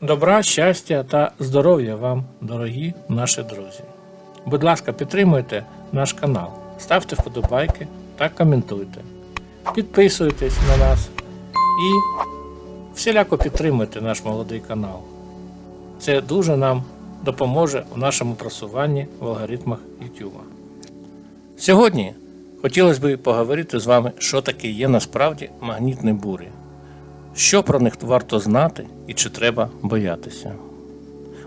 Добра, щастя та здоров'я вам, дорогі наші друзі. Будь ласка, підтримуйте наш канал, ставте вподобайки та коментуйте. Підписуйтесь на нас і всіляко підтримуйте наш молодий канал. Це дуже нам допоможе у нашому просуванні в алгоритмах YouTube. Сьогодні хотілося б поговорити з вами, що таке є насправді магнітні бурі. Що про них варто знати і чи треба боятися?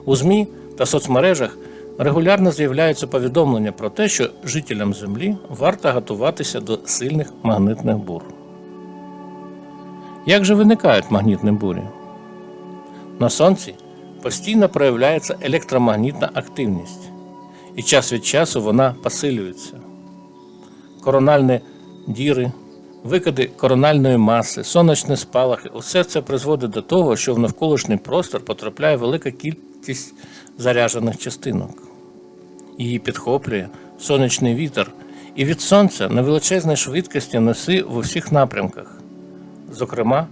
У ЗМІ та соцмережах регулярно з'являються повідомлення про те, що жителям Землі варто готуватися до сильних магнітних бур. Як же виникають магнітні бурі? На Сонці постійно проявляється електромагнітна активність, і час від часу вона посилюється. Корональні діри, викиди корональної маси, сонячні спалахи усе це призводить до того, що в навколишній простор потрапляє велика кількість заряджених частинок. Її підхоплює сонячний вітер, і від сонця на величезній швидкості неси в усіх напрямках, зокрема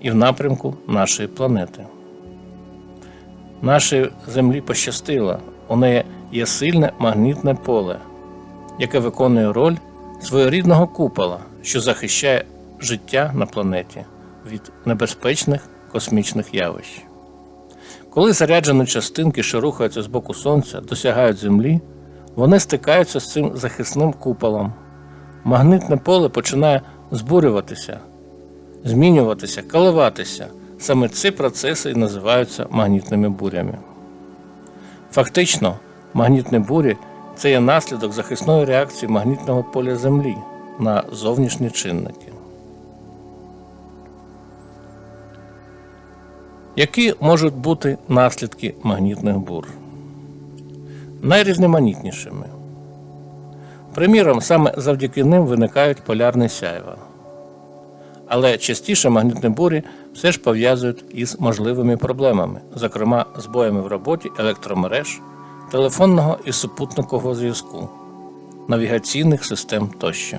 і в напрямку нашої планети. Нашій землі пощастило, у неї є сильне магнітне поле, яке виконує роль своєрідного купола, що захищає життя на планеті від небезпечних космічних явищ. Коли заряджені частинки, що рухаються з боку Сонця, досягають Землі, вони стикаються з цим захисним куполом. Магнитне поле починає збурюватися, змінюватися, коливатися. Саме ці процеси і називаються магнітними бурями. Фактично, магнітні бурі це є наслідок захисної реакції магнітного поля Землі на зовнішні чинники. Які можуть бути наслідки магнітних бур? Найрізноманітнішими. Приміром, саме завдяки ним виникають полярні сяйва. Але частіше магнітні бурі все ж пов'язують із можливими проблемами, зокрема збоями в роботі електромереж, телефонного і супутникового зв'язку, навігаційних систем тощо.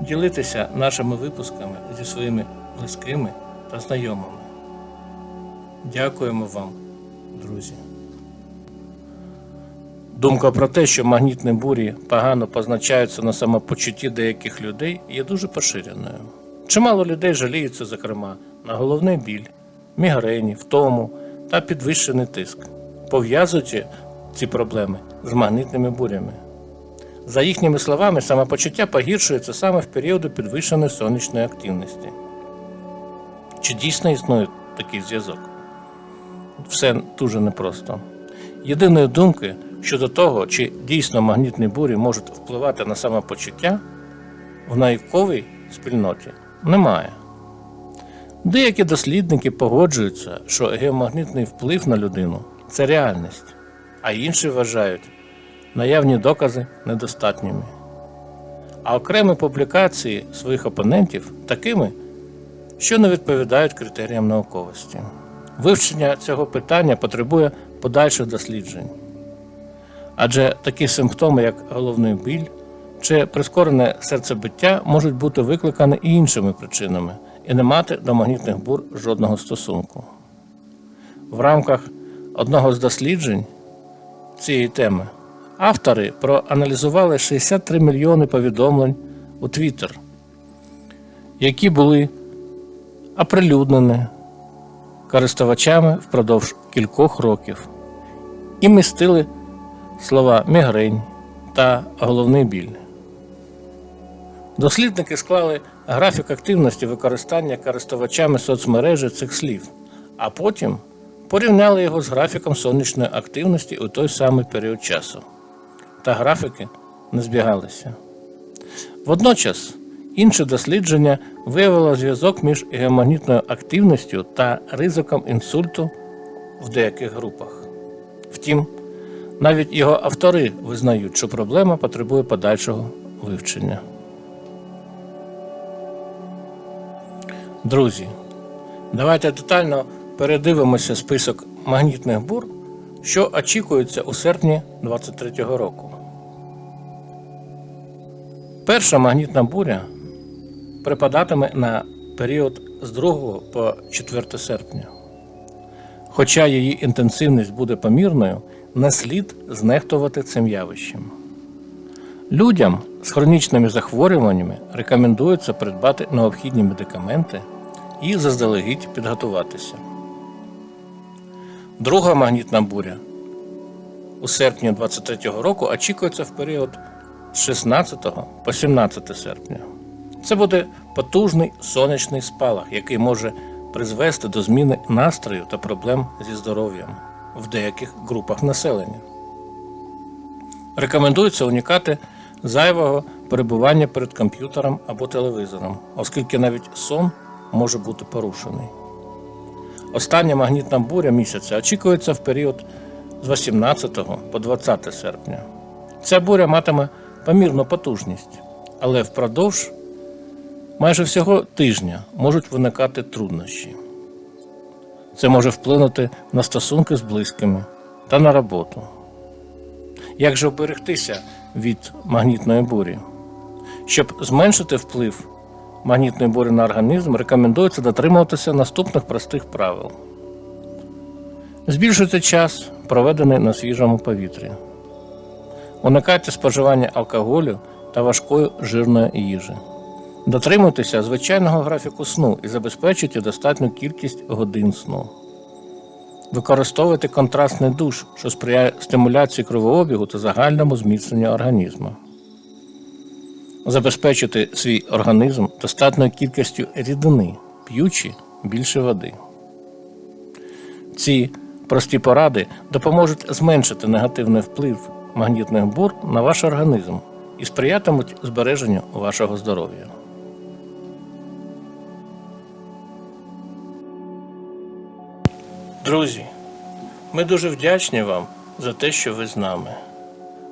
ділитися нашими випусками зі своїми близькими та знайомими. Дякуємо вам, друзі. Думка про те, що магнітні бурі погано позначаються на самопочутті деяких людей, є дуже поширеною. Чимало людей жаліються, зокрема, на головний біль, мігрені, втому та підвищений тиск, пов'язуючи ці проблеми з магнітними бурями. За їхніми словами, самопочуття погіршується саме в періоди підвищеної сонячної активності. Чи дійсно існує такий зв'язок? Все дуже непросто. Єдиної думки щодо того, чи дійсно магнітні бурі можуть впливати на самопочуття, в науковій спільноті немає. Деякі дослідники погоджуються, що геомагнітний вплив на людину це реальність, а інші вважають наявні докази недостатніми. А окремі публікації своїх опонентів такими, що не відповідають критеріям науковості. Вивчення цього питання потребує подальших досліджень. Адже такі симптоми, як головний біль чи прискорене серцебиття, можуть бути викликані і іншими причинами і не мати до магнітних бур жодного стосунку. В рамках одного з досліджень цієї теми автори проаналізували 63 мільйони повідомлень у Twitter, які були оприлюднені користувачами впродовж кількох років і містили слова мігрень та головний біль. Дослідники склали графік активності використання користувачами соцмережі цих слів, а потім порівняли його з графіком сонячної активності у той самий період часу. Та графіки не збігалися. Водночас Інше дослідження виявило зв'язок між геомагнітною активністю та ризиком інсульту в деяких групах. Втім, навіть його автори визнають, що проблема потребує подальшого вивчення. Друзі, давайте детально передивимося список магнітних бур, що очікується у серпні 2023 року. Перша магнітна буря припадатиме на період з 2 по 4 серпня. Хоча її інтенсивність буде помірною, не слід знехтувати цим явищем. Людям з хронічними захворюваннями рекомендується придбати необхідні медикаменти і заздалегідь підготуватися. Друга магнітна буря у серпні 2023 року очікується в період з 16 по 17 серпня. Це буде потужний сонячний спалах, який може призвести до зміни настрою та проблем зі здоров'ям в деяких групах населення. Рекомендується уникати зайвого перебування перед комп'ютером або телевізором, оскільки навіть сон може бути порушений. Остання магнітна буря місяця очікується в період з 18 по 20 серпня. Ця буря матиме помірну потужність, але впродовж майже всього тижня можуть виникати труднощі. Це може вплинути на стосунки з близькими та на роботу. Як же оберегтися від магнітної бурі? Щоб зменшити вплив магнітної бурі на організм, рекомендується дотримуватися наступних простих правил. Збільшуйте час, проведений на свіжому повітрі. Уникайте споживання алкоголю та важкої жирної їжі. Дотримуйтеся звичайного графіку сну і забезпечуйте достатню кількість годин сну. Використовуйте контрастний душ, що сприяє стимуляції кровообігу та загальному зміцненню організму. Забезпечуйте свій організм достатньою кількістю рідини, п'ючи більше води. Ці прості поради допоможуть зменшити негативний вплив магнітних бур на ваш організм і сприятимуть збереженню вашого здоров'я. Друзі, ми дуже вдячні вам за те, що ви з нами.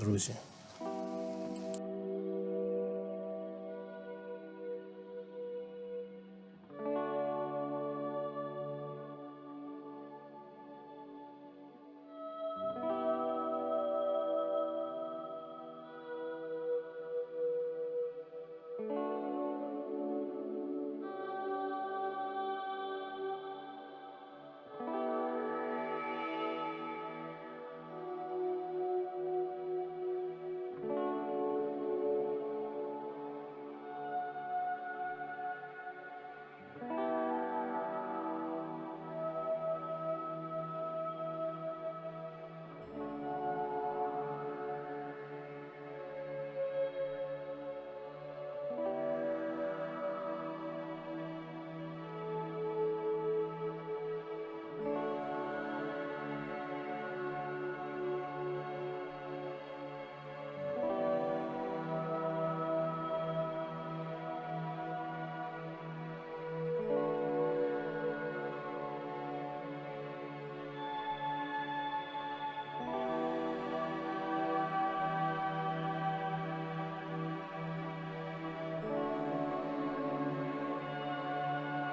друзі.